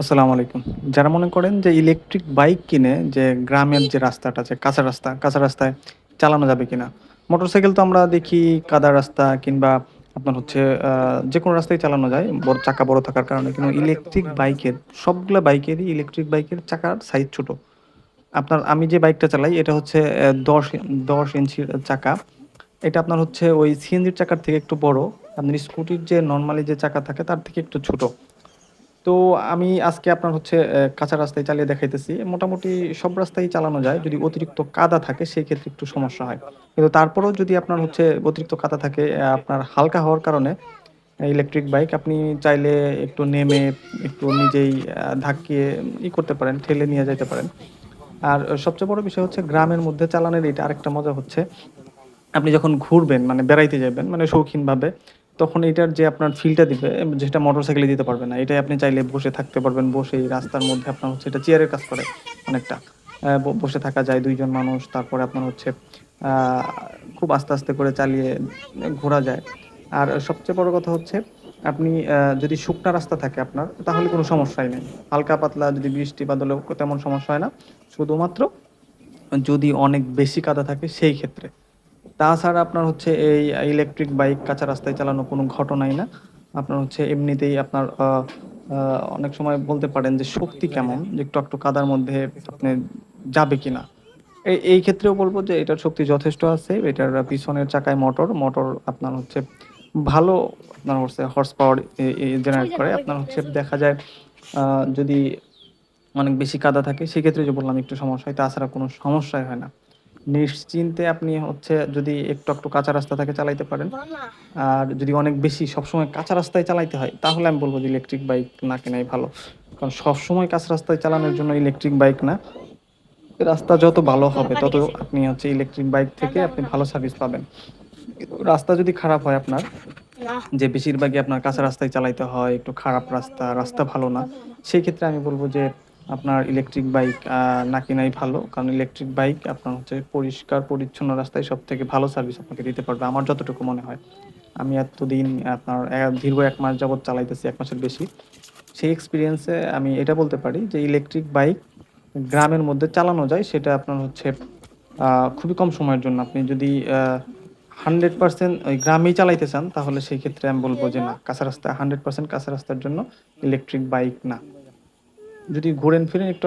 আসসালামু আলাইকুম। যারা মনে করেন যে ইলেকট্রিক বাইক কিনে যে গ্রামের যে রাস্তাটা আছে, কাঁচা রাস্তা, কাঁচা রাস্তায় চালানো যাবে কিনা? মোটরসাইকেল তো আমরা দেখি কাদা রাস্তা কিংবা আপনার হচ্ছে যে কোনো রাস্তায় চালানো যায়। বড় চাকা বড় থাকার কারণে। কিন্তু ইলেকট্রিক বাইকের সবগুলো বাইকেরই ইলেকট্রিক বাইকের চাকার সাইজ ছোট। আপনার আমি যে বাইকটা চালাই এটা হচ্ছে দশ দশ ইঞ্চির চাকা। এটা আপনার হচ্ছে ওই সিএনজির চাকার থেকে একটু বড়। আপনার স্কুটির যে নর্মালি যে চাকা থাকে তার থেকে একটু ছোট। তো আমি আজকে আপনার হচ্ছে কাঁচা রাস্তায় চালিয়ে দেখাইতেছি। মোটামুটি সব রাস্তায় চালানো যায়। যদি অতিরিক্ত কাদা থাকে সেক্ষেত্রে একটু সমস্যা হয়। কিন্তু তারপরেও যদি আপনার হচ্ছে অতিরিক্ত কাদা থাকে আপনার হালকা হওয়ার কারণে ইলেকট্রিক বাইক আপনি চাইলে একটু নেমে একটু নিজেই ধাক্কিয়ে ই করতে পারেন, ঠেলে নিয়ে যাইতে পারেন। আর সবচেয়ে বড় বিষয় হচ্ছে গ্রামের মধ্যে চালানোর এটা আরেকটা মজা হচ্ছে, আপনি যখন ঘুরবেন মানে বেড়াইতে যাবেন মানে শৌখিনভাবে, তখন এটার যে আপনার ফিলটা দিবে যেটা মোটরসাইকেলে দিতে পারবে না। এটাই আপনি চাইলে বসে থাকতে পারবেন। বসে রাস্তার মধ্যে আপনার হচ্ছে এটা চেয়ারের কাজ করে অনেকটা। বসে থাকা যায় দুইজন মানুষ। তারপরে আপনার হচ্ছে খুব আস্তে, আস্তে করে চালিয়ে ঘোরা যায়। আর সবচেয়ে বড় কথা হচ্ছে আপনি যদি শুকনা রাস্তা থাকে আপনার তাহলে কোনো সমস্যাই নেই হালকা পাতলা যদি বৃষ্টি বাদলেও তেমন সমস্যা হয় না। শুধুমাত্র যদি অনেক বেশি কাদা থাকে সেই ক্ষেত্রে। তাছাড়া আপনার হচ্ছে এই ইলেকট্রিক বাইক কাঁচা রাস্তায় চালানো কোনো ঘটনাই না। আপনার হচ্ছে এমনিতেই আপনার অনেক সময় বলতে পারেন যে শক্তি কেমন? যে একটু আকটু কাদার মধ্যে আপনি যাবে কিনা? এই এই ক্ষেত্রেও বলব যে এটার শক্তি যথেষ্ট আছে। এটার পিছনের চাকায় মোটর। মোটর আপনার হচ্ছে ভালো আপনার হচ্ছে হর্স পাওয়ার জেনারেট করে। আপনার হচ্ছে দেখা যায় যদি অনেক বেশি কাদা থাকে, সেক্ষেত্রে যে বললাম একটু সমস্যা হয়। তাছাড়া কোনো সমস্যাই হয় না। নিশ্চিন্তে আপনি হচ্ছে যদি একটু একটু কাঁচা রাস্তা থাকে চালাইতে পারেন। আর যদি অনেক বেশি সবসময় কাঁচা রাস্তায় চালাইতে হয় তাহলে আমি বলব যে ইলেকট্রিক বাইক না কেনাই ভালো। কারণ সবসময় কাঁচা রাস্তায় চালানোর জন্য ইলেকট্রিক বাইক না। রাস্তা যত ভালো হবে তত আপনি হচ্ছে ইলেকট্রিক বাইক থেকে আপনি ভালো সার্ভিস পাবেন। রাস্তা যদি খারাপ হয় আপনার, যে বেশিরভাগই আপনার কাঁচা রাস্তায় চালাইতে হয়, একটু খারাপ রাস্তা, রাস্তা ভালো না। সেক্ষেত্রে আমি বলব যে আপনার ইলেকট্রিক বাইক আ না কেনাই ভালো। কারণ ইলেকট্রিক বাইক আপনার হচ্ছে পরিষ্কার পরিচ্ছন্ন রাস্তায় সব থেকে ভালো সার্ভিস আপনাকে দিতে পারবে। আমার যতটুকু মনে হয়। আমি এতদিন আপনার দীর্ঘ এক মাস যাবৎ চালাইতেছি এক মাসের বেশি। সেই এক্সপিরিয়েন্সে আমি এটা বলতে পারি যে ইলেকট্রিক বাইক গ্রামের মধ্যে চালানো যায় সেটা আপনার হচ্ছে খুবই কম সময়ের জন্য। আপনি যদি আ 100% ওই গ্রামেই চালাইতে চান তাহলে সেই ক্ষেত্রে আমি বলব যে না, কাঁচা রাস্তা 100% কাঁচা রাস্তার জন্য ইলেকট্রিক বাইক না। যদি ঘুরেন ফিরেন একটু